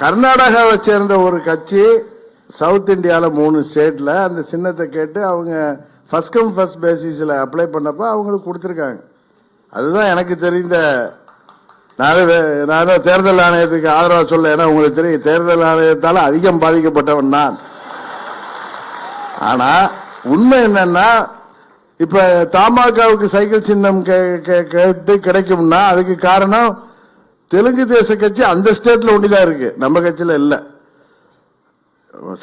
கர்நாடகாவை சேர்ந்த ஒரு கட்சி சவுத் இந்தியாவில் மூணு ஸ்டேட்டில் அந்த சின்னத்தை கேட்டு அவங்க ஃபர்ஸ்ட் கம் ஃபஸ்ட் பேசிஸில் அப்ளை பண்ணப்போ அவங்களுக்கு கொடுத்துருக்காங்க. அதுதான் எனக்கு தெரிந்த நான் வே- நான் தேர்தல் ஆணையத்துக்கு ஆதரவாக சொல்ல ஏன்னா உங்களுக்கு தெரியும் தேர்தல் ஆணையத்தால் அதிகம் பாதிக்கப்பட்டவன் நான். ஆனால் உண்மை என்னென்னா இப்போ தமாகவுக்கு சைக்கிள் சின்னம் கே- கேட்டு கிடைக்கும்னா அதுக்கு காரணம் தெலுங்கு தேச கட்சி அந்த ஸ்டேட்ல ஒண்டிதான் இருக்கு? நம்ம கட்சியில இல்ல.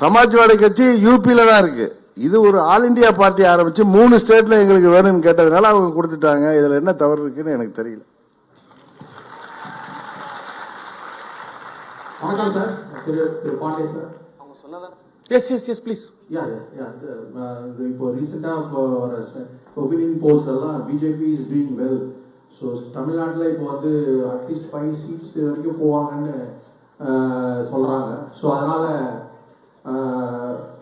சமாஜ்வாடி கட்சி யூபியில தான் இருக்கு. இது ஒரு ஆல் இந்தியா பார்ட்டி ஆரம்பிச்சு மூணு ஸ்டேட்ல எங்களுக்கு வேணும்னு கேட்டதுனால அவங்க கொடுத்துட்டாங்க. இதுல என்ன தவறு இருக்குன்னு எனக்கு தெரியல. வணக்கம் sir. Thiru Thiru Pandey sir. Yes yes yes please ya ya இப்போ ரீசெண்டாக இப்போ வர ஒப்பீனியன் போல்ஸ் எல்லாம் BJP is doing well so தமிழ்நாட்டில் இப்போ வந்து அட்லீஸ்ட் ஃபைவ் சீட்ஸ் வரைக்கும் போவாங்கன்னு சொல்கிறாங்க ஸோ அதனால்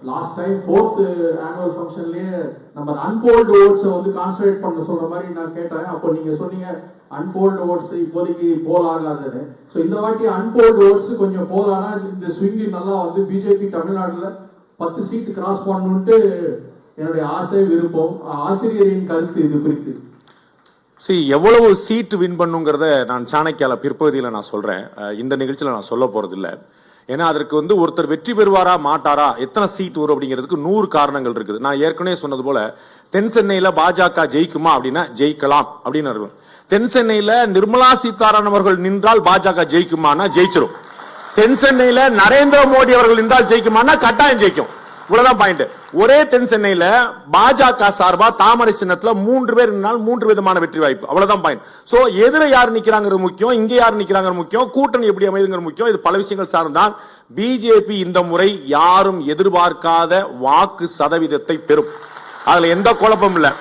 லாஸ்ட் டைம் ஃபோர்த்து ஆனுவல் ஃபங்க்ஷன்லேயே நம்ம அன்போல்டு ஓட்ஸை வந்து கான்சன்ட்ரேட் பண்ண சொல்கிற மாதிரி நான் கேட்டேன். அப்போ நீங்கள் சொன்னீங்க அன்போல்டு ஓட்ஸ் இப்போதைக்கு போல் ஆகாதுன்னு ஸோ இந்த வாட்டி அன்போல்டு ஓட்ஸ் கொஞ்சம் போகலான்னா இந்த ஸ்விங்கி நல்லா வந்து பிஜேபி தமிழ்நாட்டில் பத்து சீட்டு கிராஸ் பண்ணணுன்ட்டு என்னுடைய ஆசை விருப்பம். ஆசிரியரின் கருத்து இது குறித்து. சி எவ்வளவு சீட்டு வின் பண்ணுங்கிறத நான் சாணக்கியால பிற்பகுதியில் நான் சொல்கிறேன் இந்த நிகழ்ச்சியில் நான் சொல்ல போகிறதில்ல ஏன்னா அதற்கு வந்து ஒருத்தர் வெற்றி பெறுவாரா மாட்டாரா எத்தனை சீட் வரும் அப்படிங்கிறதுக்கு நூறு காரணங்கள் இருக்குது. நான் ஏற்கனவே சொன்னது போல தென் சென்னையில் பாஜக ஜெயிக்குமா அப்படின்னா ஜெயிக்கலாம் அப்படின்னு இருக்கும் தென் சென்னையில் நிர்மலா சீதாராமன் அவர்கள் நின்றால் பாஜக ஜெயிக்குமானா ஜெயிச்சிடும் தென் சென்னையில் நரேந்திர மோடி அவர்கள் நின்றால் ஜெயிக்குமானா கட்டாயம் ஜெயிக்கும். இவ்வளவுதான் பாயிண்ட் ஒரே தென் சென்னையில பாஜக சார்பா தாமரை சின்னத்துல மூன்று பேர் நின்றால் மூன்று விதமான வெற்றி வாய்ப்பு. அவ்வளவுதான் பாயிண்ட் சோ எதிர யார் நிக்கிறாங்கிறது முக்கியம் இங்க யார் நிக்கிறாங்கிறது முக்கியம் கூட்டணி எப்படி அமைதுங்கிறது முக்கியம். இது பல விஷயங்கள் சார்ந்தான். பிஜேபி இந்த முறை யாரும் எதிர்பார்க்காத வாக்கு சதவீதத்தை பெறும். அதுல எந்த குழப்பம் இல்லை.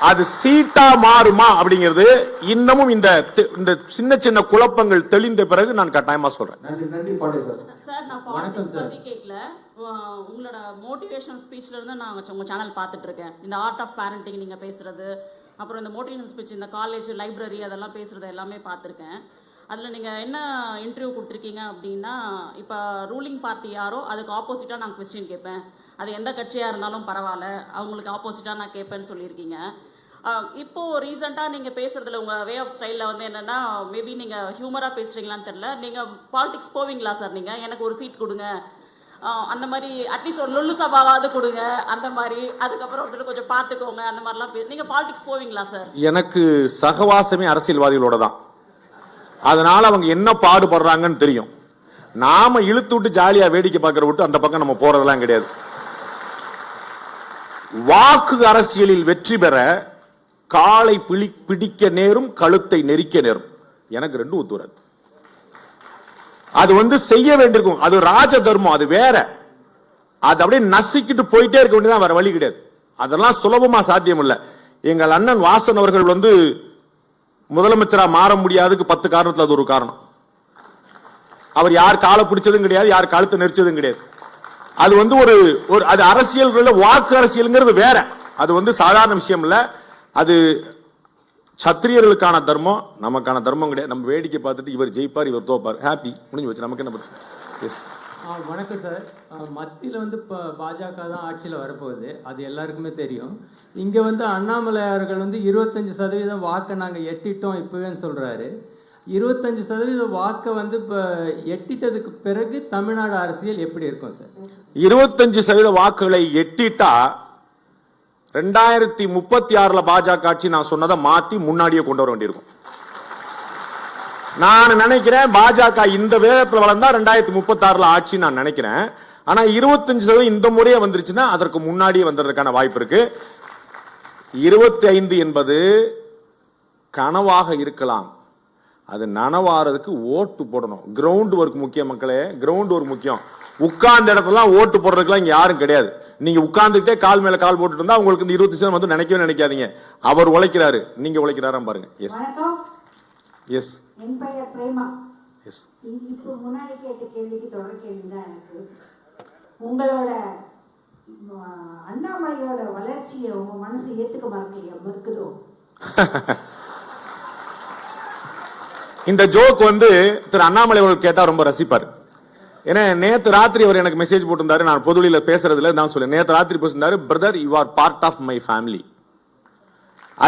அது சீட்டா மாறுமா அப்படிங்கிறது இன்னமும் இந்த தி- இந்த சின்ன சின்ன குழப்பங்கள் தெளிந்த பிறகு நான் கட்டாயமா சொல்றேன். உங்களோட மோட்டிவேஷனல் ஸ்பீச்லேருந்து நான் உங்கள் சேனல் பார்த்துட்டு இருக்கேன் இந்த ஆர்ட் ஆஃப் பேரண்டிங் நீங்கள் பேசுகிறது அப்புறம் இந்த மோட்டிவேஷன் ஸ்பீச் இந்த காலேஜ் லைப்ரரி அதெல்லாம் பேசுகிறது எல்லாமே பார்த்துருக்கேன். அதில் நீங்கள் என்ன இன்டர்வியூ கொடுத்துருக்கீங்க அப்படின்னா இப்போ ரூலிங் பார்ட்டி யாரோ அதுக்கு ஆப்போசிட்டாக நான் கொஸ்டின் கேட்பேன். அது எந்த கட்சியாக இருந்தாலும் பரவாயில்ல அவங்களுக்கு ஆப்போசிட்டாக நான் கேட்பேன்னு சொல்லியிருக்கீங்க. இப்போது ரீசெண்டாக நீங்கள் பேசுகிறதுல உங்கள் வே ஆஃப் ஸ்டைலில் வந்து என்னென்னா மேபி நீங்கள் ஹியூமராக பேசுகிறீங்களான்னு தெரில நீங்கள் பாலிடிக்ஸ் போவீங்களா சார் நீங்கள் எனக்கு ஒரு சீட் கொடுங்க. அந்த மாதிரி அட்லீஸ்ட் ஒரு லொல்லு சபாவாவது கொடுங்க. அந்த மாதிரி. அதுக்கப்புறம் ஒருத்தர் கொஞ்சம் பார்த்துக்கோங்க. அந்த மாதிரிலாம் பே நீங்கள் பாலிடிக்ஸ் போவீங்களா சார் எனக்கு சகவாசமே அரசியல்வாதிகளோட தான். அதனால அவங்க என்ன பாடுபடுறாங்கன்னு தெரியும். நாம இழுத்து விட்டு ஜாலியா வேடிக்கை பார்க்கற விட்டு அந்த பக்கம் நம்ம போறதெல்லாம் கிடையாது. வாக்கு அரசியலில் வெற்றி பெற காலை பிடி பிடிக்க நேரும் கழுத்தை நெரிக்க நேரும். எனக்கு ரெண்டும் ஒத்து வராது. அது வந்து செய்ய வேண்டியிருக்கும். அது ராஜ தர்மம் அது வேற. அது அப்படியே நசிக்கிட்டு போயிட்டே இருக்க வேண்டியதான் வேற வழி கிடையாது. அதெல்லாம் சுலபமா சாத்தியம் இல்லை எங்கள் அண்ணன் வாசன் அவர்கள் வந்து முதலமைச்சராக மாற முடியாதுக்கு பத்து காரணத்தில் அது ஒரு காரணம். அவர் யார் காலை பிடிச்சதும் கிடையாது யார் கழுத்தை நெரிச்சதும் கிடையாது. அது வந்து ஒரு ஒரு அது அரசியல் வாக்கு அரசியல்ங்கிறது வேற. அது வந்து சாதாரண விஷயம் இல்லை. அது சத்திரியர்களுக்கான தர்மம் நமக்கான தர்மம் கிடையாது. நம்ம வேடிக்கை பார்த்துட்டு இவர் ஜெயிப்பார் இவர் தோப்பார். ஹாப்பி முடிஞ்சு வச்சு நமக்கு என்ன பிரச்சனை? எஸ் வணக்கம் சார் மத்தியில் வந்து இப்போ பாஜக தான் ஆட்சியில் வரப்போகுது. அது எல்லாருக்குமே தெரியும். இங்கே வந்து அண்ணாமலை அவர்கள் வந்து இருபத்தஞ்சி சதவீதம் வாக்கை நாங்கள் எட்டிட்டோம் இப்போவேன்னு சொல்கிறாரு இருபத்தஞ்சி சதவீதம் வாக்கை வந்து இப்போ எட்டிட்டதுக்கு பிறகு தமிழ்நாடு அரசியல் எப்படி இருக்கும் சார் இருபத்தஞ்சு சதவீத வாக்குகளை எட்டிட்டா ரெண்டாயிரத்தி முப்பத்தி ஆறுல பாஜக ஆட்சி நான் சொன்னதை மாத்தி முன்னாடியே கொண்டு வர வேண்டியிருக்கும். நான் நினைக்கிறேன் பாஜக இந்த வேகத்துல வளர்ந்தா ரெண்டாயிரத்தி முப்பத்தி ஆறுல ஆட்சி நான் நினைக்கிறேன். ஆனா இருபத்தஞ்சு சதவீதம் இந்த முறையே வந்துருச்சுன்னா அதற்கு முன்னாடியே வந்துடுறதுக்கான வாய்ப்பு இருக்கு. இருபத்தி ஐந்து என்பது கனவாக இருக்கலாம். அது நனவாறதுக்கு ஓட்டு போடணும். கிரவுண்ட் ஒர்க் முக்கியம் மக்களே. கிரவுண்ட் ஒர்க் முக்கியம். உட்கார்ந்த இடத்துலாம் ஓட்டு போடுறதுக்குலாம் இங்க யாரும் கிடையாது. நீங்க உட்கார்ந்துட்டே கால் மேல கால் போட்டுட்டு இருந்தா உங்களுக்கு இந்த இருபத்தி சதவீதம் வந்து நினைக்கவே நினைக்காதீங்க. அவர் உழைக்கிறாரு நீங்க உழைக்கிறாராம் பாருங்க. எஸ் எஸ் எஸ் இப்போ முன்னாடி கேட்ட கேள்விக்கு தொடர் கேள்வி தான் எனக்கு உங்களோட அண்ணாமலையோட வளர்ச்சியை உங்க மனசு ஏத்துக்க மறக்கலையா? மறுக்குதோ? இந்த ஜோக் வந்து திரு அண்ணாமலை அவர்கள் கேட்டா ரொம்ப ரசிப்பார். ஏன்னா நேத்து ராத்திரி அவர் எனக்கு மெசேஜ் போட்டிருந்தாரு. நான் பொதுவெளியில பேசுறதுல நான் சொல்லுவேன் நேத்து ராத்திரி பேசியிருந்தாரு brother you are part of my family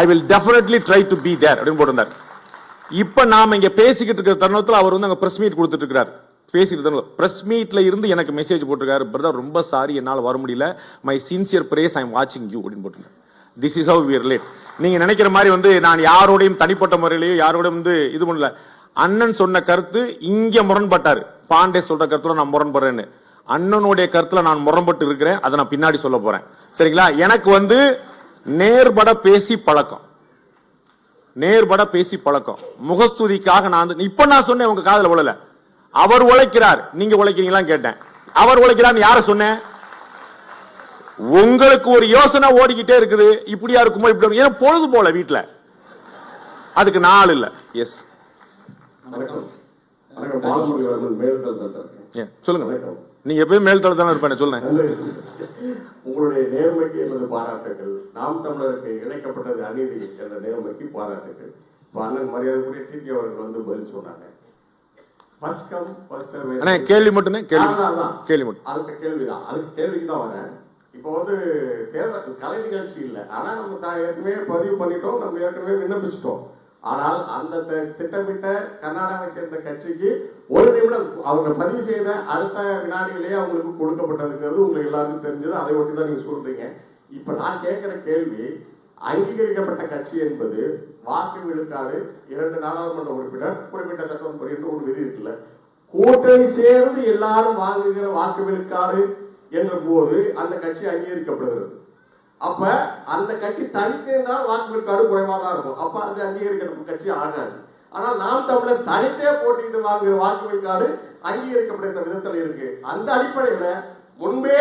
I will definitely try to be there அப்படின்னு போட்டிருந்தார். இப்போ நாம் இங்கே பேசிக்கிட்டு இருக்கிற தருணத்தில் அவர் வந்து அங்கே பிரஸ் மீட் கொடுத்துட்டு இருக்கிறார். பேசிட்டு தருணம் ப்ரெஸ் மீட்ல இருந்து எனக்கு மெசேஜ் போட்டிருக்காரு பிரதர் ரொம்ப சாரி என்னால் வர முடியல. My sincere prayers I am வாட்சிங் யூ அப்படின்னு போட்டிருந்தார். This is how we relate நீங்கள் நினைக்கிற மாதிரி வந்து நான் யாரோடையும் தனிப்பட்ட முறையிலையும் யாரோடையும் வந்து இது பண்ணல. அண்ணன் சொன்ன கருத்து இங்கே முரண்பட்டார். பாண்டே சொல்ற கருத்துல நான் முரண்படுறேன்னு. அண்ணனுடைய கருத்துல நான் முரண்பட்டு இருக்கிறேன். அதை நான் பின்னாடி சொல்ல போறேன். சரிங்களா? எனக்கு வந்து நேர்பட பேசி பழக்கம். நேர்பட பேசி பழக்கம். முகஸ்துதிக்காக நான் வந்து இப்ப நான் சொன்னேன் உங்க காதுல உழல. அவர் உழைக்கிறார். நீங்க உழைக்கிறீங்களான்னு கேட்டேன். அவர் உழைக்கிறான்னு யார சொன்னேன்? உங்களுக்கு ஒரு யோசனை ஓடிக்கிட்டே இருக்குது. இப்படியா இருக்குமோ இப்படி ஏன்னா பொழுது போல வீட்டுல அதுக்கு நாள் இல்ல. எஸ் சொல்லுங்க. நீங்க எப்பயும் மேல்தளம் தானே இருப்பேன் சொல்லுங்க. உங்களுடைய நேர்மைக்கு எனது பாராட்டுகள். நாம் தமிழருக்கு இணைக்கப்பட்டது அநீதி என்ற நேர்மைக்கு பாராட்டுகள். இப்ப அண்ணன் மரியாதைக்குரிய டிடி அவர்கள் வந்து பதில் சொன்னாங்க. கேள்வி மட்டுமே கேள்வி. கேள்வி மட்டும். அதுக்கு கேள்விதான். அதுக்கு கேள்விக்கு தான் வரேன். இப்போ வந்து தேர்தல் கலை நிகழ்ச்சி இல்லை. ஆனா நம்ம ஏற்கனவே பதிவு பண்ணிட்டோம். நம்ம ஏற்கனவே விண்ணப்பிச்சிட்டோம். ஆனால் அந்த த- திட்டமிட்ட கர்நாடகாவை சேர்ந்த கட்சிக்கு ஒரு நிமிடம் அவங்க பதிவு செய்த அடுத்த வினாடிகளே அவங்களுக்கு கொடுக்கப்பட்டதுங்கிறது உங்களுக்கு எல்லாருக்கும் தெரிஞ்சது. அதை ஒட்டி தான் நீங்க சொல்றீங்க. இப்ப நான் கேட்கிற கேள்வி அங்கீகரிக்கப்பட்ட கட்சி என்பது வாக்கு விழுக்காடு இரண்டு நாடாளுமன்ற உறுப்பினர் குறிப்பிட்ட சட்டம் என்று ஒரு விதி இருக்குல்ல. கூட்டணி சேர்ந்து எல்லாரும் வாங்குகிற வாக்கு விழுக்காடு என்ற போது அந்த கட்சி அங்கீகரிக்கப்படுகிறது. அப்ப அந்த கட்சி தனித்து என்றால் வாக்கு விழுக்காடு குறைவாக தான் இருக்கும். அப்ப அது அங்கீகரிக்கப்பட்ட கட்சி ஆகாது. ஆனால் நாம் தமிழர் தனித்தே போட்டிட்டு வாங்குகிற வாக்கு விழுக்காடு அங்கீகரிக்கப்பட்ட விதத்தில் இருக்கு. அந்த அடிப்படையில முன்பே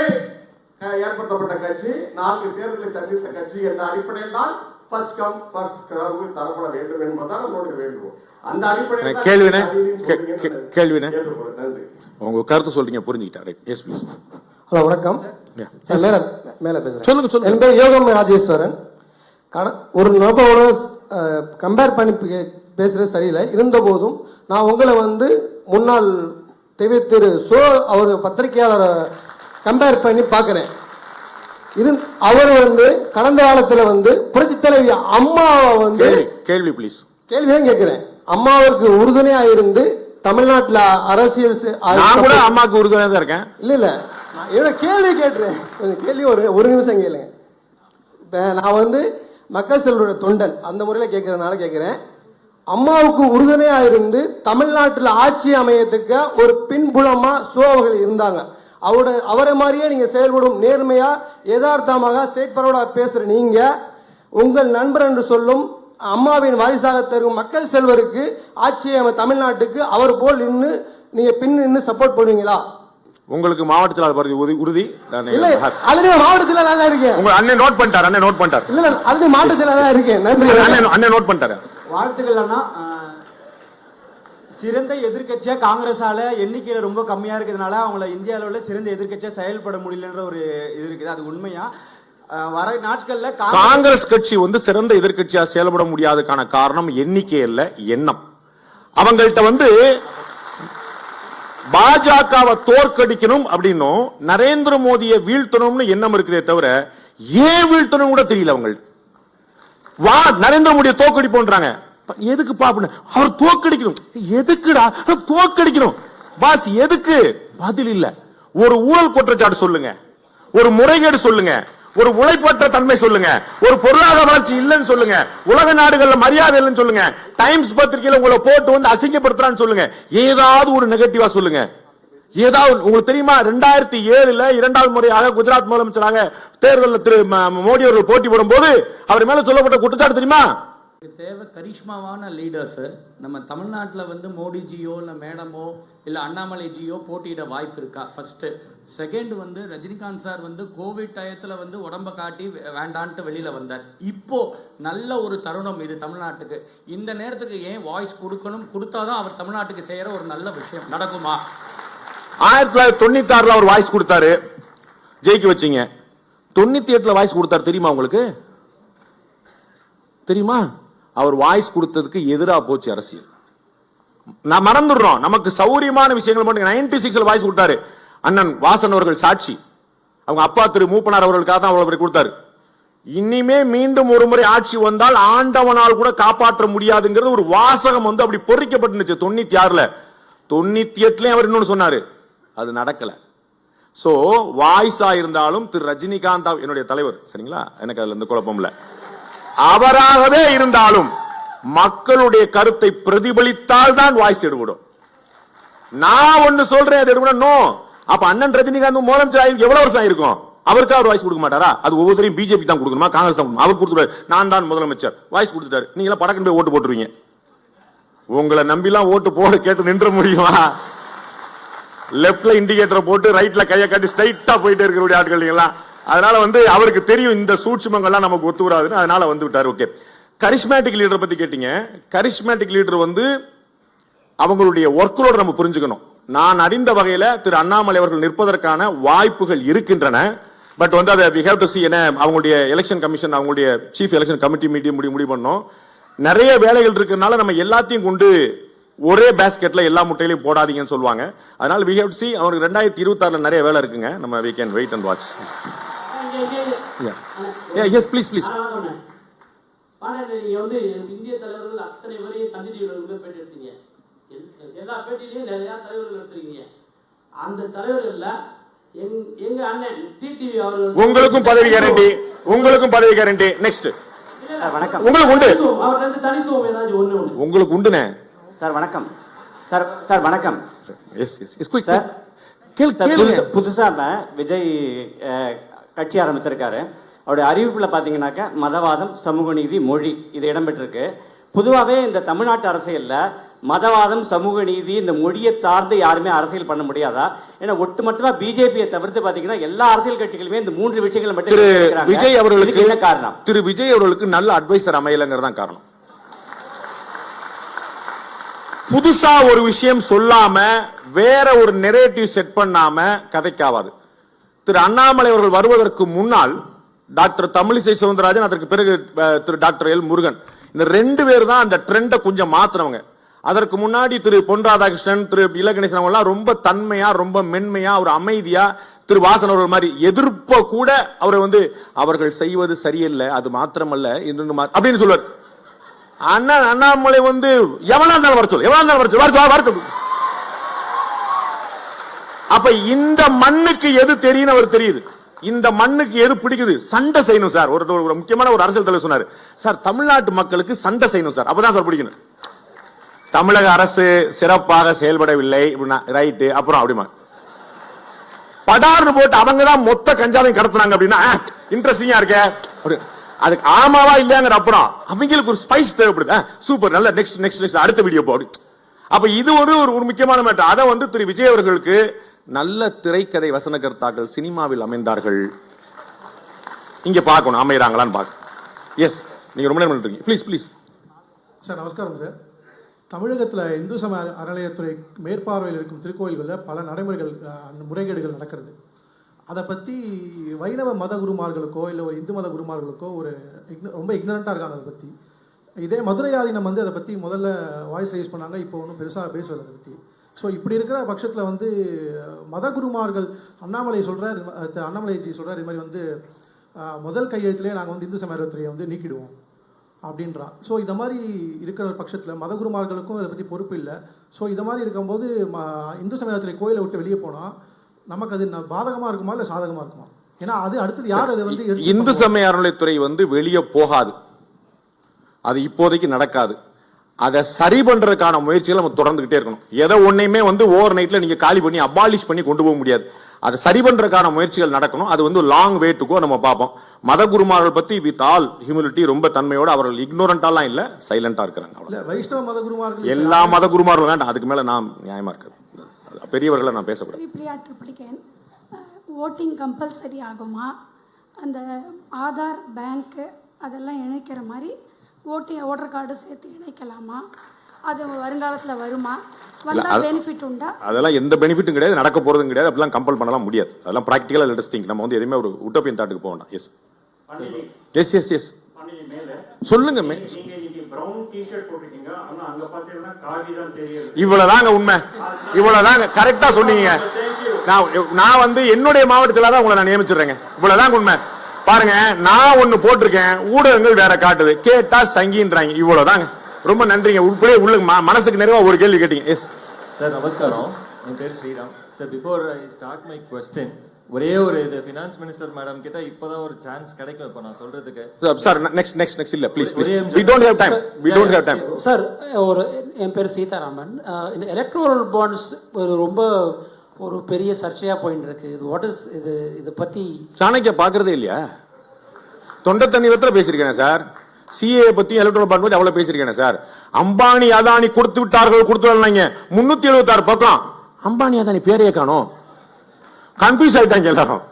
ஏற்படுத்தப்பட்ட கட்சி நான்கு தேர்தலை சந்தித்த கட்சி என்ற அடிப்படையில் தான் ஃபர்ஸ்ட் கம் ஃபர்ஸ்ட் சர்வ் தரப்பட வேண்டும் என்பதுதான் நம்மளுடைய வேண்டுகோள். அந்த அடிப்படையில் கேள்வினே? கேள்வினே? உங்க கருத்து சொல்றீங்க புரிஞ்சுக்கிட்டா ரைட் எஸ் ப்ளீஸ் ஹலோ வணக்கம். சார் மேல பேசுறேன். சொல்லுங்க, சொல்லுங்க. என் பேர் யோகம் ராஜேஸ்வரன். கட ஒரு நபரோட கம்பேர் பண்ணி பே- பேசுறது சரியில்லை இருந்தபோதும் நான் உங்களை வந்து முன்னாள் தெய்வ திரு சோ அவர் பத்திரிகையாளரை கம்பேர் பண்ணி பார்க்குறேன். இது அவர் வந்து கடந்த காலத்துல வந்து புரட்சி தலைவி அம்மாவை வந்து கேள்வி கேள்வி ப்ளீஸ் கேள்விதான் கேட்கிறேன். அம்மாவுக்கு உறுதுணையா இருந்து தமிழ்நாட்டுல அரசியல் நான் கூட அம்மாக்கு உறுதுணையா தான் இருக்கேன். இல்ல இல்ல. நான் கேள்வி கேட்டுறேன். கொஞ்சம் கேள்வி ஒரு ஒரு நிமிஷம் கேளுங்க. இப்போ நான் வந்து மக்கள் செல்வரோட தொண்டன் அந்த முறையில் கேட்குறதுனால கேட்குறேன். அம்மாவுக்கு உறுதுணையாக இருந்து தமிழ்நாட்டில் ஆட்சி அமையத்துக்கு ஒரு பின்புலமாக சோ இருந்தாங்க. அவரோட அவரை மாதிரியே நீங்கள் செயல்படும் நேர்மையாக யதார்த்தமாக ஸ்டேட் ஃபார்வர்டாக பேசுகிற நீங்கள் உங்கள் நண்பர் என்று சொல்லும் அம்மாவின் வாரிசாக தரும் மக்கள் செல்வருக்கு ஆட்சி அமை தமிழ்நாட்டுக்கு அவர் போல் நின்று நீங்கள் பின் நின்று சப்போர்ட் பண்ணுவீங்களா? உங்களுக்கு மாவட்ட செயலாளர் பதவி உறுதி உறுதி? நான் இல்ல ஆல்ரெடி தான் இருக்கேன். உங்க அண்ணன் நோட் பண்ணிட்டார் அண்ணன் நோட் பண்ணிட்டார். இல்ல இல்ல ஆல்ரெடி மாவட்டத்தில் தான் இருக்கேன். நன்றி. அண்ணன் அண்ணன் நோட் பண்ணிட்டாரு. வாழ்த்துக்கள் அண்ணா. சிறந்த எதிர்க்கட்சியா காங்கிரஸால எண்ணிக்கையில ரொம்ப கம்மியா இருக்கிறதுனால அவங்கள இந்திய அளவுல சிறந்த எதிர்க்கட்சியா செயல்பட முடியலன்ற ஒரு இது இருக்குது. அது உண்மையா? வர நாட்கள்ல காங்கிரஸ் காங்கிரஸ் கட்சி வந்து சிறந்த எதிர்க்கட்சியா செயல்பட முடியாததுக்கான காரணம் எண்ணிக்கை இல்ல எண்ணம். அவங்கள்ட்ட வந்து பாஜகவை தோற்கடிக்கணும் அப்படின்னும் நரேந்திர மோடியை வீழ்த்தணும்னு எண்ணம் இருக்குதே தவிர ஏன் வீழ்த்தணும் கூட தெரியல அவங்களுக்கு வா நரேந்திர மோடியை தோற்கடிப்போன்றாங்க. எதுக்கு பாப்பன அவர் தோக்கடிக்கணும் எதுக்குடா? தோக்கடிக்கணும் பாஸ் எதுக்கு? பதில் இல்ல. ஒரு ஊழல் குற்றச்சாட்டு சொல்லுங்க. ஒரு முறைகேடு சொல்லுங்க. ஒரு உழைப்பற்ற தன்மை சொல்லுங்க. ஒரு பொருளாதார வளர்ச்சி இல்லைன்னு சொல்லுங்க. உலக நாடுகள்ல மரியாதை இல்லைன்னு சொல்லுங்க. டைம்ஸ் பத்திரிகையில உங்களை போட்டு வந்து அசிங்கப்படுத்துறான்னு சொல்லுங்க. ஏதாவது ஒரு நெகட்டிவா சொல்லுங்க. ஏதாவது உங்களுக்கு தெரியுமா? ரெண்டாயிரத்தி ஏழுல இரண்டாவது முறையாக குஜராத் முதலமைச்சராக தேர்தலில் திரு மோடி அவர்கள் போட்டி போடும் போது அவர் மேல சொல்லப்பட்ட குற்றச்சாட்டு தெரியுமா? தேவை கரிஷ்மாவான லீடர்ஸு நம்ம தமிழ்நாட்டில் வந்து மோடிஜியோ இல்லை மேடமோ இல்லை அண்ணாமலைஜியோ போட்டியிட வாய்ப்பு இருக்கா? ஃபஸ்ட்டு செகண்ட் வந்து ரஜினிகாந்த் சார் வந்து கோவிட் டயத்தில் வந்து உடம்ப காட்டி வே- வேண்டான்ட்டு வெளியில் வந்தார். இப்போ நல்ல ஒரு தருணம் இது தமிழ்நாட்டுக்கு. இந்த நேரத்துக்கு ஏன் வாய்ஸ் கொடுக்கணும்? கொடுத்தாதான் அவர் தமிழ்நாட்டுக்கு செய்கிற ஒரு நல்ல விஷயம். நடக்குமா? ஆயிரத்தி தொள்ளாயிரத்தி தொண்ணூத்தி ஆறுல அவர் வாய்ஸ் கொடுத்தாரு. ஜெயிக்க வச்சிங்க. தொண்ணூத்தி எட்டுல வாய்ஸ் கொடுத்தாரு. தெரியுமா உங்களுக்கு? தெரியுமா? அவர் வாய்ஸ் கொடுத்ததுக்கு எதிராக போச்சு அரசியல். நான் மறந்துடுறோம். நமக்கு சௌரியமான விஷயங்கள் மட்டும் நைன்டி சிக்ஸில் வாய்ஸ் கொடுத்தாரு. அண்ணன் வாசன் அவர்கள் சாட்சி. அவங்க அப்பா திரு மூப்பனார் அவர்களுக்காக தான் அவ்வளோ பேர் கொடுத்தாரு. இனிமே மீண்டும் ஒரு முறை ஆட்சி வந்தால் ஆண்டவனால் கூட காப்பாற்ற முடியாதுங்கிறது ஒரு வாசகம் வந்து அப்படி பொறிக்கப்பட்டுருந்துச்சு தொண்ணூத்தி ஆறுல. தொண்ணூத்தி எட்டுலயும் அவர் இன்னொன்று சொன்னாரு. அது நடக்கல. சோ வாய்ஸா இருந்தாலும் திரு ரஜினிகாந்த் என்னுடைய தலைவர். சரிங்களா? எனக்கு அதுல இருந்து குழப்பம் இல்லை. அவராகவே இருந்தாலும் மக்களுடைய கருத்தை பிரதிபலித்தால் தான் வாய்ஸ் எடுபடும். நான் ஒண்ணு சொல்றேன் அது எடுக்கணும் நோ. அப்ப அண்ணன் ரஜினிகாந்த் முதலமைச்சர் ஆகி எவ்வளவு வருஷம் ஆயிருக்கும்? அவருக்கு அவர் வாய்ஸ் கொடுக்க மாட்டாரா? அது ஒவ்வொருத்தரையும் பிஜேபி தான் கொடுக்கணுமா? காங்கிரஸ் தான் கொடுக்கணும்? அவர் கொடுத்துருவாரு. நான் தான் முதலமைச்சர். வாய்ஸ் கொடுத்துட்டாரு. நீங்க படக்குன்னு போய் ஓட்டு போட்டுருவீங்க. உங்களை நம்பிலாம் ஓட்டு போட கேட்டு நின்ற முடியுமா? லெஃப்ட்ல இண்டிகேட்டரை போட்டு ரைட்ல கையை காட்டி ஸ்ட்ரைட்டா போயிட்டே இருக்கிற ஆட்கள் நீங்களாம் அதனால வந்து அவருக்கு தெரியும் இந்த சூட்சுமங்கள்லாம் நமக்கு ஒத்து வராதுன்னு அதனால வந்து விட்டார். ஓகே. கரிஷ்மேட்டிக் லீடரை பத்தி கேட்டீங்க. கரிஷ்மேட்டிக் லீடர் வந்து அவங்களுடைய ஒர்க்லோட நம்ம புரிஞ்சுக்கணும். நான் அறிந்த வகையில திரு அண்ணாமலை அவர்கள் நிற்பதற்கான வாய்ப்புகள் இருக்கின்றன. பட் வந்து அதை வி ஹேவ் டு சி என்ன அவங்களுடைய எலெக்ஷன் கமிஷன் அவங்களுடைய சீஃப் எலெக்ஷன் கமிட்டி மீட்டிங் முடிவு முடிவு பண்ணோம். நிறைய வேலைகள் இருக்கிறதுனால நம்ம எல்லாத்தையும் கொண்டு ஒரே பேஸ்கெட்டில் எல்லா முட்டையிலையும் போடாதீங்கன்னு சொல்லுவாங்க. அதனால் வி ஹேவ் டு சி அவருக்கு ரெண்டாயிரத்தி இருபத்தாறில் நிறைய வேலை இருக்குங்க. நம்ம we can wait and watch yes please please Pandian நீங்க வந்து இந்திய தலைவர்கள் அத்தனை பேரையும் சந்தி பேட்டி எடுத்தீங்க. எல்- எல்லா பேட்டிலையும் நிறைய தலைவர்கள் எடுத்திருக்கீங்க. அந்த தலைவர்கள்ல எங் எங்க அண்ணன் டிடிவி அவர்கள் உங்களுக்கும் பதவி கேரண்டி உங்களுக்கும் பதவி கேரண்டி நெக்ஸ்ட் வணக்கம். உங்களுக்கு உண்டு. அவர் வந்து தனித்துவம் ஏதாச்சும் ஒண்ணு ஒண்ணு. உங்களுக்கு உண்டுனே சார் வணக்கம். சார் சார் வணக்கம். Yes yes yes quick sir கேள் விஜய் கட்சி ஆரம்பிச்சிருக்காரு. அவருடைய அறிவிப்புல பாத்தீங்கன்னாக்க மதவாதம் சமூக நீதி மொழி இது இடம்பெற்றிருக்கு. பொதுவாகவே இந்த தமிழ்நாட்டு அரசியல்ல மதவாதம் சமூக நீதி இந்த மொழியை சார்ந்து யாருமே அரசியல் பண்ண முடியாதா? ஏன்னா ஒட்டுமொத்தமா பிஜேபியை தவிர்த்து பாத்தீங்கன்னா எல்லா அரசியல் கட்சிகளுமே இந்த மூன்று விஷயங்களை மட்டும். விஜய் அவர்களுக்கு என்ன காரணம்? திரு விஜய் அவர்களுக்கு நல்ல அட்வைசர் அமையலங்கிறது தான் காரணம். புதுசா ஒரு விஷயம் சொல்லாம வேற ஒரு நெரேட்டிவ் செட் பண்ணாம கதைக்காவாது. திரு அண்ணாமலை அவர்கள் வருவதற்கு முன்னால் டாக்டர் தமிழிசை சவுந்தரராஜன் அதற்கு பிறகு திரு டாக்டர் எல் முருகன். இந்த ரெண்டு பேர் தான் அந்த ட்ரெண்டை கொஞ்சம் மாத்துறவங்க அதற்கு முன்னாடி திரு பொன் ராதாகிருஷ்ணன் திரு இலகணேசன் அவங்க ரொம்ப தன்மையா ரொம்ப மென்மையா ஒரு அமைதியா திரு வாசன் அவர்கள் மாதிரி எதிர்ப்ப கூட அவரை வந்து அவர்கள் செய்வது சரியில்லை அது மாத்திரமல்ல மா- அப்படின்னு சொல்லுவார் அண்ணா அண்ணாமலை வந்து எவனா இருந்தாலும் வர சொல்லு எவனா இருந்தாலும் வர சொல்லு, வர சொல்லு அப்ப இந்த மண்ணுக்கு எது தெரியும் அவர் தெரியுது. இந்த மண்ணுக்கு எது பிடிக்குது? சண்டை செய்யணும் சார். ஒரு ஒரு முக்கியமான ஒரு அரசியல் தலைவர் சொன்னாரு. சார் தமிழ்நாட்டு மக்களுக்கு சண்டை செய்யணும் சார். அப்பதான் சார் பிடிக்கணும். தமிழக அரசு சிறப்பாக செயல்படவில்லை ரைட்டு அப்புறம் அப்படிமா. படார்னு போட்டு அவங்க தான் மொத்த கஞ்சாவையும் கடத்துனாங்க அப்படின்னா இன்ட்ரெஸ்டிங்கா இருக்க. அதுக்கு ஆமாவா இல்லையாங்கிற அப்புறம் அவங்களுக்கு ஒரு ஸ்பைஸ் தேவைப்படுது. சூப்பர் நல்ல நெக்ஸ்ட் நெக்ஸ்ட் நெக்ஸ்ட் அடுத்த வீடியோ போ. அப்ப இது ஒரு ஒரு முக்கியமான மேட்டர் அதை வந்து திரு விஜய் அவர்களுக்கு நல்ல திரைக்கதை வசனகர்த்தாக்கள் சினிமாவில் அமைந்தார்கள். இங்க பார்க்கணும் அமைகிறாங்களான்னு பார்க்க. எஸ் நீங்க ரொம்ப நேரம் இருக்கீங்க. ப்ளீஸ் ப்ளீஸ் சார் நமஸ்காரம் சார். தமிழகத்தில் இந்து சம அறநிலையத்துறை மேற்பார்வையில் இருக்கும் திருக்கோயில்களில் பல நடைமுறைகள் முறைகேடுகள் நடக்கிறது. அதை பற்றி வைணவ மத குருமார்களுக்கோ இல்லை ஒரு இந்து மத குருமார்களுக்கோ ஒரு igno- ரொம்ப இக்னரண்ட்டாக இருக்காங்க அதை பற்றி இதே மதுரை ஆதீனம் வந்து அதை பற்றி முதல்ல வாய்ஸ் ரைஸ் பண்ணாங்க இப்போ ஒன்றும் பெருசாக பேசுவதை அதை பற்றி ஸோ இப்படி இருக்கிற பட்சத்தில் வந்து மத குருமார்கள் அண்ணாமலை சொல்கிறார் அண்ணாமலைஜி சொல்கிறார் இது மாதிரி வந்து முதல் கையெழுத்துலேயே நாங்கள் வந்து இந்து சமயத்துறையை வந்து நீக்கிடுவோம் அப்படின்றான். ஸோ இந்த மாதிரி இருக்கிற பட்சத்தில் மதகுருமார்களுக்கும் இதை பற்றி பொறுப்பு இல்லை. ஸோ இந்த மாதிரி இருக்கும்போது ம இந்து சமயத்துறை கோயிலை விட்டு வெளியே போனால் நமக்கு அது ந- பாதகமா இருக்குமா இல்லை சாதகமா இருக்குமா? ஏன்னா அது அடுத்தது யார் அதை வந்து இந்து? சமய அறநிலைத்துறை வந்து வெளியே போகாது. அது இப்போதைக்கு நடக்காது. அதை சரி பண்றதுக்கான முயற்சிகளை நம்ம தொடர்ந்துகிட்டே இருக்கணும். எதை ஒன்னையுமே வந்து ஓவர் நைட்ல நீங்க காலி பண்ணி அபாலிஷ் பண்ணி கொண்டு போக முடியாது. அதை சரி பண்றதுக்கான முயற்சிகள் நடக்கணும். அது வந்து லாங் வேட்டுக்கோ நம்ம பார்ப்போம். மத குருமார்கள் பத்தி வித் ஆல் ஹியூமிலிட்டி ரொம்ப தன்மையோட அவர்கள் இக்னோரண்டாலாம் இல்ல சைலண்டா இருக்கிறாங்க. இல்ல வைஷ்ணவ மதகுருமார்கள் எல்லா மத குருமார்களும் வேண்டாம். அதுக்கு மேல நான் நியாயமா இருக்காது பெரியவர்களை நான் பேசக்கூடாது. ஓட்டிங் கம்பல்சரி ஆகுமா? அந்த ஆதார் பேங்க்கு அதெல்லாம் இணைக்கிற மாதிரி ஓட்டிங் ஓட்டர் கார்டு சேர்த்து இணைக்கலாமா? அது வருங்காலத்தில் வருமா? வந்தால் அது- பெனிஃபிட் உண்டா? அதெல்லாம் எந்த பெனிஃபிட்டும் கிடையாது நடக்க போறதும் கிடையாது அப்படிலாம் கம்பல் பண்ணலாம் முடியாது. அதெல்லாம் ப்ராக்டிக்கலா லெட்டஸ் திங்க் நம்ம வந்து எதுவுமே ஒரு உட்டோப்பியன் தாட்டுக்கு போக வேண்டாம். எஸ் எஸ் எஸ் எஸ் சொல்லுங்க இவ்வளவுதாங்க உண்மை. இவ்வளவுதாங்க கரெக்டா சொன்னீங்க. நான் நான் வந்து என்னுடைய மாவட்டத்துல தான் உங்களை நான் நியமிச்சிடுறேங்க. இவ்வளவுதாங்க உண்மை. பாருங்க நான் ஒண்ணு போட்டிருக்கேன் ஊடகங்கள் வேற காட்டுது. கேட்டா சங்கின்றாங்க. இவ்வளவுதாங்க. ரொம்ப நன்றிங்க. உள்ள ம- மனசுக்கு நிறைவா ஒரு கேள்வி கேட்டீங்க. எஸ் சார் நமஸ்காரம். என் பேர் Sriram. Sir before I start my question ஒரே ஒரு இது ஃபினான்ஸ் மினிஸ்டர் மேடம் கிட்ட இப்போதான் ஒரு சான்ஸ் கிடைக்கும் இப்போ நான் சொல்றதுக்கு. சார் நெக்ஸ்ட் நெக்ஸ்ட் நெக்ஸ்ட் இல்ல please. We don't have time we don't have time sir ஒரு என் பேர் சீதாராமன். இந்த எலக்ட்ரோரல் பாண்ட்ஸ் ஒரு ரொம்ப ஒரு பெரிய சர்ச்சையாக போயிட்டு இருக்கு இது வாட் இஸ் இது இதை பற்றி சாணக்கிய பாக்குறதே இல்லையா? தொண்டை தண்ணி வத்துல பேசியிருக்கேன் சார். சிஏ பத்தி எலக்ட்ரல் பாண்ட் பற்றி அவ்வளவு பேசியிருக்கேன் சார். அம்பானி அதானி கொடுத்து விட்டார்கள் கொடுத்து வரலைங்க முன்னூத்தி எழுபத்தாறு பக்கம். அம்பானி அதானி பேரையே காணும். கன்ஃபியூஸ் ஆயிட்டாங்க எல்லாரும்.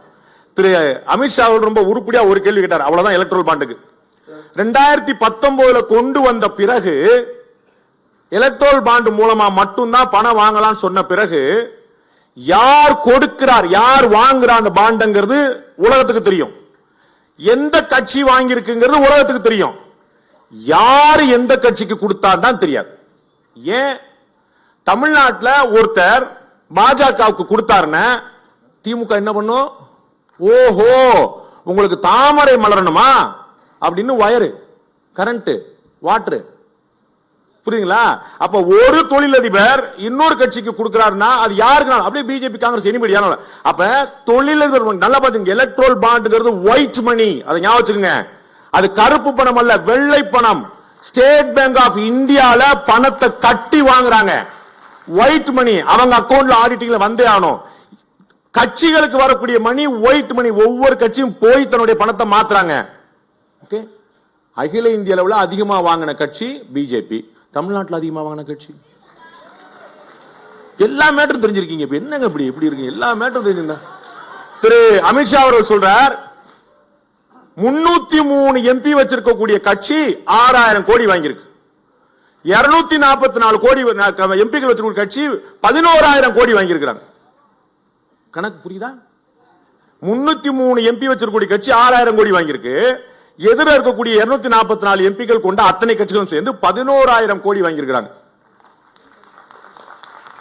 திரு அமித்ஷா அவர்கள் ரொம்ப உருப்படியா ஒரு கேள்வி கேட்டார். அவ்வளவுதான் எலக்ட்ரல் பாண்டுக்கு ரெண்டாயிரத்தி பத்தொன்பதுல கொண்டு வந்த பிறகு எலக்ட்ரோல் பாண்ட் மூலமா மட்டும்தான் பணம் வாங்கலாம்னு சொன்ன பிறகு யார் கொடுக்கிறார் யார் வாங்குறார் அந்த பாண்டங்கிறது உலகத்துக்கு தெரியும். எந்த கட்சி வாங்கியிருக்குங்கிறது உலகத்துக்கு தெரியும். யார் எந்த கட்சிக்கு கொடுத்தான்னு தான் தெரியாது. ஏன்? தமிழ்நாட்டில் ஒருத்தர் பாஜகவுக்கு கொடுத்தாருன்னா திமுக என்ன பண்ணும்? ஓஹோ உங்களுக்கு தாமரை மலரணுமா? அப்படின்னு வயரு கரண்ட்டு வாட்டரு புரியுங்களா அப்ப ஒரு தொழிலதிபர் இன்னொரு கட்சிக்கு கொடுக்கிறாருன்னா அது யாருக்கு அப்படியே பிஜேபி காங்கிரஸ் எனிபடி அப்ப தொழிலதிபர் நல்லா பாத்துங்க எலக்ட்ரோல் பாண்டுங்கிறது ஒயிட் மணி அதை ஞாபகம் வச்சுக்கோங்க. அது கருப்பு பணம் அல்ல வெள்ளை பணம். ஸ்டேட் பேங்க் ஆஃப் இந்தியால பணத்தை கட்டி வாங்குறாங்க. ஒயிட் மணி அவங்க அக்கௌண்ட்ல ஆடிட்டிங்ல வந்தே ஆகணும். கட்சிகளுக்கு வரக்கூடிய மணி ஒயிட் மணி ஒவ்வொரு கட்சியும் போய் தன்னுடைய பணத்தை மாத்துறாங்க. ஓகே அகில இந்திய அளவில் அதிகமாக வாங்கின கட்சி பிஜேபி தமிழ்நாட்டில் அதிகமாக வாங்கின கட்சி. எல்லா மேட்டரும் தெரிஞ்சிருக்கீங்க. இப்போ என்னங்க இப்படி எப்படி இருக்கு எல்லா மேட்டரும் தெரிஞ்சிருந்தா. திரு. அமித்ஷா அவர்கள் சொல்றார் முன்னூத்தி மூணு எம்பி வச்சிருக்கக்கூடிய கட்சி ஆறாயிரம் கோடி வாங்கியிருக்கு. இருநூத்தி நாற்பத்தி நாலு கோடி எம்பிக்கள் வச்சிருக்க கட்சி பதினோராயிரம் கோடி வாங்கியிருக்கிறாங்க. கணக்கு புரியுதா? முன்னூத்தி மூணு எம்பி வச்சிருக்கக்கூடிய கட்சி ஆறாயிரம் கோடி வாங்கியிருக்கு. எதிர இருக்கக்கூடிய இருநூத்தி நாற்பத்தி நாலு எம்பிக்கள் கொண்ட அத்தனை கட்சிகளும் சேர்ந்து பதினோராயிரம் கோடி வாங்கியிருக்கிறாங்க.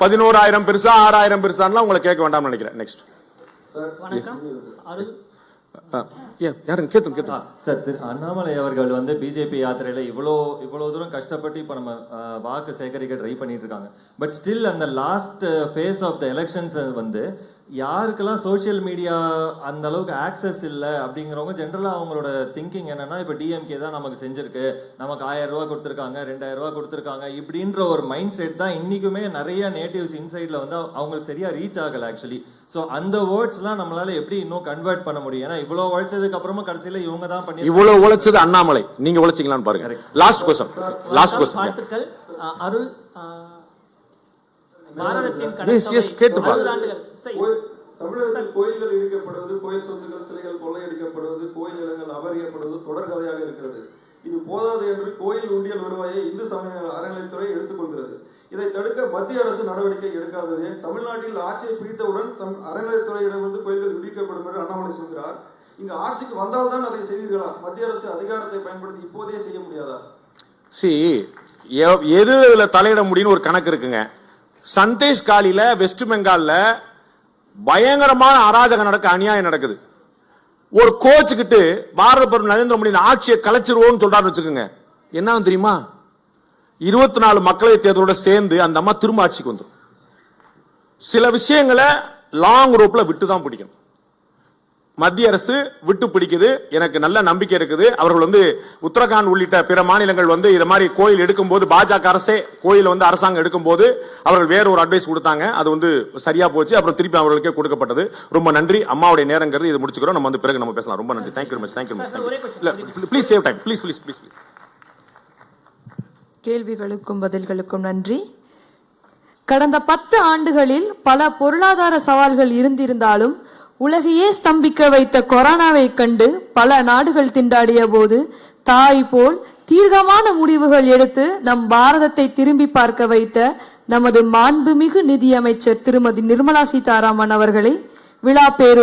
பதினோராயிரம் பெருசா ஆறாயிரம் பெருசான்லாம் உங்களை கேட்க வேண்டாம்னு நினைக்கிறேன். நெக்ஸ்ட் வணக்கம். அருள். யாருங்க? கேத்து கேத்து சார் திரு அண்ணாமலை அவர்கள் வந்து பிஜேபி யாத்திரையில இவ்வளோ இவ்வளோ தூரம் கஷ்டப்பட்டு இப்போ நம்ம வாக்கு சேகரிக்க ட்ரை பண்ணிட்டு இருக்காங்க. பட் ஸ்டில் அந்த last phase of the elections வந்து யாருக்கெல்லாம் சோஷியல் மீடியா அந்த அளவுக்கு ஆக்சஸ் இல்லை அப்படிங்கிறவங்க ஜென்ரலாக அவங்களோட திங்கிங் என்னன்னா இப்போ டிஎம்கே தான் நமக்கு செஞ்சிருக்கு. நமக்கு ஆயிரம் ரூபாய் கொடுத்துருக்காங்க ரெண்டாயிரம் ரூபாய் கொடுத்துருக்காங்க இப்படின்ற ஒரு மைண்ட் செட் தான் இன்னைக்குமே நிறைய நேட்டிவ்ஸ் இன்சைட்ல வந்து அவங்களுக்கு சரியா ரீச் ஆகல ஆக்சுவலி ஸோ அந்த வேர்ட்ஸ்லாம் நம்மளால எப்படி இன்னும் கன்வெர்ட் பண்ண முடியும்? ஏன்னா இவ்வளோ உழைச்சதுக்கு அப்புறமா கடைசியில இவங்க தான் பண்ணி இவ்வளவு உழைச்சது அண்ணாமலை. நீங்க உழைச்சிங்களான்னு பாருங்க. Last question last question Arul பாரதத்தின் கேட்டு. தமிழகத்தில் கோயில்கள் இடிக்கப்படுவது கோயில் சொத்துக்கள் சிலைகள் கொள்ளையடிக்கப்படுவது கோயில் நிலங்கள் அபகரிக்கப்படுவது தொடர் கதையாக இருக்கிறது. இது போதாது என்று கோயில் உண்டியல் வருவாயை இந்து சமய அறநிலைத்துறை எடுத்துக்கொள்கிறது. இதை தடுக்க மத்திய அரசு நடவடிக்கை எடுக்காததே தமிழ்நாட்டில் ஆட்சியை பிடித்தவுடன் தம் அறநிலைத்துறையிடமிருந்து கோயில்கள் விடுவிக்கப்படும் என்று அண்ணாமலை சொல்கிறார். இங்கு ஆட்சிக்கு வந்தால்தான் அதை செய்வீர்களா? மத்திய அரசு அதிகாரத்தை பயன்படுத்தி இப்போதே செய்ய முடியாதா? சி எது இதுல தலையிட முடியும்னு ஒரு கணக்கு இருக்குங்க. சந்தேஷ் காலியில் வெஸ்ட் பெங்காலில் பயங்கரமான அராஜகம் நடக்க அநியாயம் நடக்குது. ஒரு கோச்சுக்கிட்டு பாரத பிரதமர் நரேந்திர மோடி இந்த ஆட்சியை கலைச்சிருவோம்னு சொல்றாருன்னு வச்சுக்கோங்க. என்ன தெரியுமா? இருபத்தி நாலு மக்களவை தேர்தலோட சேர்ந்து அந்த அம்மா திரும்ப ஆட்சிக்கு வந்துடும் சில விஷயங்களை லாங் ரோப்பில் விட்டு தான் பிடிக்கணும். மத்திய அரசு விட்டு பிடிக்குது. எனக்கு நல்ல நம்பிக்கை இருக்குது. அவர்கள் வந்து உத்தரகாண்ட் உள்ளிட்ட பிற மாநிலங்கள் வந்து இது மாதிரி கோயில் எடுக்கும்போது பாஜக அரசே கோயில் வந்து அரசாங்கம் எடுக்கும்போது அவர்கள் வேற ஒரு அட்வைஸ் கொடுத்தாங்க. அது வந்து சரியா போச்சு. அப்புறம் திருப்பி அவர்களுக்கே கொடுக்கப்பட்டது. ரொம்ப நன்றி. அம்மாவுடைய நேரங்கிறது இது முடிச்சுக்கிறோம். நம்ம வந்து பிறகு நம்ம பேசலாம். ரொம்ப நன்றி. Thank you much thank you much இல்லை please save time please please please please கேள்விகளுக்கும் பதில்களுக்கும் நன்றி. கடந்த பத்து ஆண்டுகளில் பல பொருளாதார சவால்கள் இருந்திருந்தாலும் உலகையே ஸ்தம்பிக்க வைத்த கொரோனாவை கண்டு பல நாடுகள் திண்டாடிய போது தாய் போல் தீர்க்கமான முடிவுகள் எடுத்து நம் பாரதத்தை திரும்பி பார்க்க வைத்த நமது மாண்புமிகு நிதியமைச்சர் திருமதி நிர்மலா சீதாராமன் அவர்களை விழா பேரு